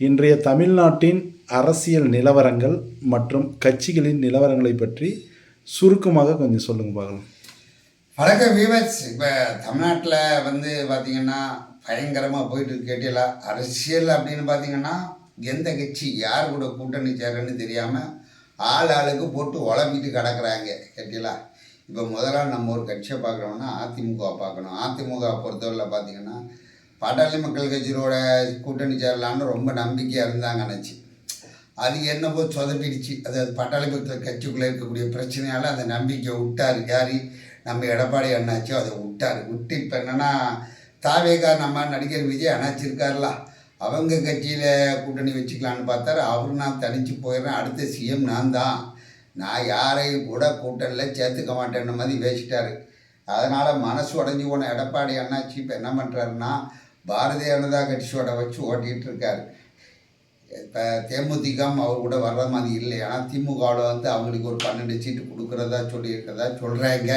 இன்றைய தமிழ்நாட்டின் அரசியல் நிலவரங்கள் மற்றும் கட்சிகளின் நிலவரங்களை பற்றி சுருக்கமாக கொஞ்சம் சொல்லுங்க பார்க்கலாம். வணக்கம் வீவர்ஸ் இப்போ தமிழ்நாட்டில் வந்து பார்த்திங்கன்னா பயங்கரமாக போயிட்டு இருக்கு கேட்டீங்களா அரசியல் அப்படின்னு பார்த்தீங்கன்னா எந்த கட்சி யார் கூட கூட்டணி சேரன்னு தெரியாமல் ஆள் ஆளுக்கு போட்டு உழப்பிட்டு கிடக்குறாங்க கேட்டீங்களா இப்போ முதல்ல நம்ம ஒரு கட்சியை பார்க்குறோம்னா அதிமுக பார்க்கணும். அதிமுக பொறுத்தவரையில் பார்த்தீங்கன்னா பாட்டாளி மக்கள் கட்சியோட கூட்டணி சேரலான்னு ரொம்ப நம்பிக்கையாக இருந்தாங்க நினச்சி அது என்னவோ சொதப்பிடுச்சு. அது பட்டாளி மக்கள் கட்சிக்குள்ளே இருக்கக்கூடிய பிரச்சனையால் அந்த நம்பிக்கை விட்டார் யார்? நம்ம எடப்பாடி அண்ணாச்சோ. அதை விட்டார் விட்டு இப்போ என்னென்னா தாவேகா நம்ம நடிகர் விஜய் அண்ணாச்சிருக்கார்ல அவங்க கட்சியில் கூட்டணி வச்சுக்கலான்னு பார்த்தாரு. அவர் நான் தனித்து போயிடுறேன். அடுத்த சிஎம் நான் தான். நான் யாரையும் கூட கூட்டணியில் சேர்த்துக்க மாட்டேன்னு மாதிரி பேசிட்டாரு அதனால் மனசு உடஞ்சி போன எடப்பாடி அண்ணாச்சி இப்போ என்ன பண்ணுறாருன்னா பாரதிய ஜனதா கட்சியோட வச்சு ஓட்டிகிட்டு இருக்காரு இப்போ தேமுதிகம் அவர் கூட வர்ற மாதிரி இல்லை. ஆனால் திமுகவில் வந்து அவங்களுக்கு ஒரு பன்னெண்டு சீட்டு கொடுக்குறதா சொல்லியிருக்கிறதா சொல்கிறாங்க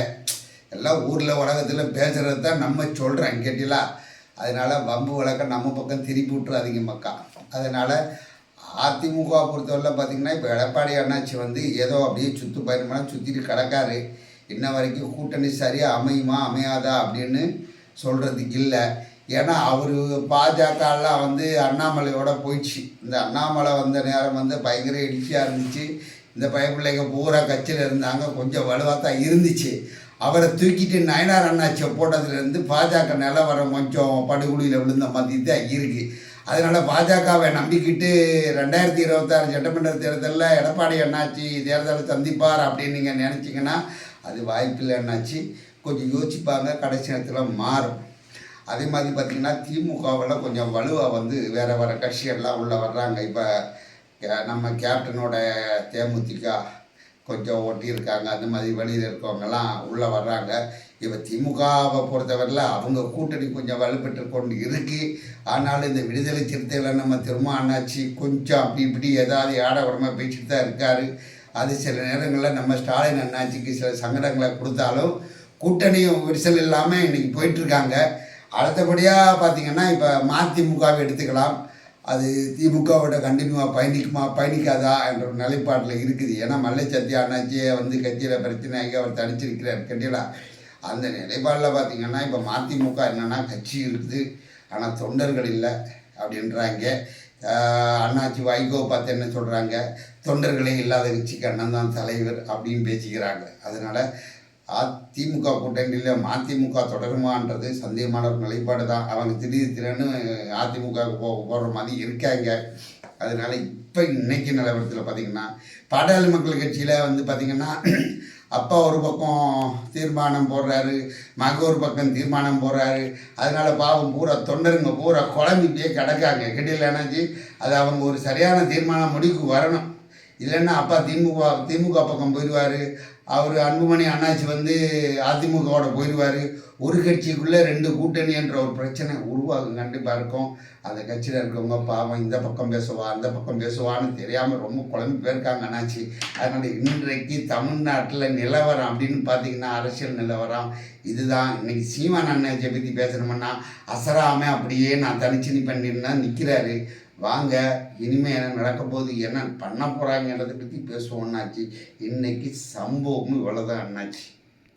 எல்லாம் ஊரில் உலகத்தில் பேசுகிறது தான் நம்ம சொல்கிறேன் கேட்டீங்களா அதனால் பம்பு விளக்க நம்ம பக்கம் திருப்பி விட்டுறாதீங்க மக்கா. அதனால் அதிமுக பொறுத்தவரையில் பார்த்திங்கன்னா இப்போ எடப்பாடி அண்ணாச்சி வந்து ஏதோ அப்படியே சுற்று பயணமெல்லாம் சுற்றிட்டு கிடக்காரு. இன்ன வரைக்கும் கூட்டணி சரியாக அமையுமா அமையாதா அப்படின்னு சொல்கிறதுக்கு இல்லை. ஏன்னா அவர் பாஜகலாம் வந்து அண்ணாமலையோட போயிடுச்சு. இந்த அண்ணாமலை வந்த நேரம் வந்து பயங்கர எழுச்சியாக இருந்துச்சு. இந்த பயப்பிள்ளைங்க பூரா கட்சியில் இருந்தாங்க. கொஞ்சம் வலுவாக தான் இருந்துச்சு. அவரை தூக்கிட்டு நயனார் அண்ணாச்சியை போட்டதுலேருந்து பாஜக நிலவரம் கொஞ்சம் படுகொலியில் விழுந்த மாதிரி தான் இருக்குது அதனால் பாஜகவை நம்பிக்கிட்டு ரெண்டாயிரத்தி இருபத்தாறு சட்டமன்ற தேர்தலில் எடப்பாடி அண்ணாச்சி தேர்தலை சந்திப்பார் அப்படின்னு நீங்கள் நினச்சிங்கன்னா அது வாய்ப்பில்லை அண்ணாச்சி. கொஞ்சம் யோசிப்பாங்க. கடைசி நேரத்தில் மாறும். அதே மாதிரி பார்த்திங்கன்னா திமுகவில் கொஞ்சம் வலுவாக வந்து வேறு வேறு கட்சிகள்லாம் உள்ளே வர்றாங்க. இப்போ நம்ம கேப்டனோட தேமுதிக கொஞ்சம் ஒட்டியிருக்காங்க. அந்த மாதிரி வெளியில் இருக்கவங்கெல்லாம் உள்ளே வர்றாங்க. இப்போ திமுகவை பொறுத்தவரையில் அவங்க கூட்டணி கொஞ்சம் வலுப்பெற்று கொண்டு இருக்குது ஆனாலும் இந்த விடுதலை சிறுத்தைகளை நம்ம திரும்ப அண்ணாச்சி கொஞ்சம் அப்படி இப்படி ஏதாவது ஆடவரமாக பேசிட்டு தான் இருக்கார். அது சில நேரங்களில் நம்ம ஸ்டாலின் அண்ணாச்சிக்கு சில சங்கடங்களை கொடுத்தாலும் கூட்டணியும் விரிசல் இல்லாமல் இன்றைக்கி போயிட்டுருக்காங்க அடுத்தபடியாக பார்த்திங்கன்னா இப்போ மதிமுகவை எடுத்துக்கலாம். அது திமுகவோட கண்டினியூவாக பயணிக்குமா பயணிக்காதா என்ற ஒரு நிலைப்பாட்டில் இருக்குது. ஏன்னா மல்லை சத்யா அண்ணாச்சியை வந்து கட்சியில் பிரச்சனையாகி அவர் தடிச்சிருக்கிறார் கண்டிலா அந்த நிலைப்பாடில் பார்த்திங்கன்னா இப்போ மதிமுக என்னென்னா கட்சி இருக்குது. ஆனால் தொண்டர்கள் இல்லை அப்படின்றாங்க. அண்ணாச்சி வைகோ பார்த்து என்ன சொல்கிறாங்க தொண்டர்களே இல்லாத கட்சிக்கு அண்ணன் தான் தலைவர் அப்படின்னு பேசிக்கிறாங்க. அதனால் அதிமுக கூட்டணியில் மதிமுக தொடருமான்றது சந்தேகமான ஒரு நிலைப்பாடு தான். அவங்க திடீர் திடீர்னு அதிமுக போக போடுற மாதிரி இருக்காங்க. அதனால் இப்போ இன்னைக்கு நிலவரத்தில் பார்த்திங்கன்னா பாட்டாளி மக்கள் கட்சியில் வந்து பார்த்திங்கன்னா அப்பா ஒரு பக்கம் தீர்மானம் போடுறாரு மக ஒரு பக்கம் தீர்மானம் போடுறாரு. அதனால் பாவம் பூரா தொண்டருங்க பூரா குழம்பிட்டே கிடக்காங்க. கிட்டியில் என்னாச்சு அது அவங்க ஒரு சரியான தீர்மானம் முடிவுக்கு வரணும். இல்லைன்னா அப்பா திமுக திமுக பக்கம் போயிடுவார். அவர் அன்புமணி அண்ணாச்சி வந்து அதிமுகவோட போயிடுவார். ஒரு கட்சிக்குள்ளே ரெண்டு கூட்டணி என்ற ஒரு பிரச்சனை உருவாகும். கண்டிப்பாக இருக்கும். அந்த கட்சியில் இருக்கவங்க பாவம் இந்த பக்கம் பேசுவா அந்த பக்கம் பேசுவான்னு தெரியாமல் ரொம்ப குழம்பு போயிருக்காங்க அண்ணாச்சி. அதனால் இன்றைக்கு தமிழ்நாட்டில் நிலவரம் அப்படின்னு பார்த்தீங்கன்னா அரசியல் நிலவரம் இதுதான். இன்றைக்கி சீமான் அண்ணாச்சியை பற்றி பேசணும்னா அசராமல் அப்படியே நான் தனிச்சு பண்ணிருந்தா நிற்கிறாரு வாங்க இனிமேல் என்ன நடக்க போகுது என்ன பண்ண போகிறாங்கன்றதை பற்றி பேசுவோம் அண்ணாச்சி. இன்னைக்கு சம்பவம் இவ்வளோதான் அண்ணாச்சி.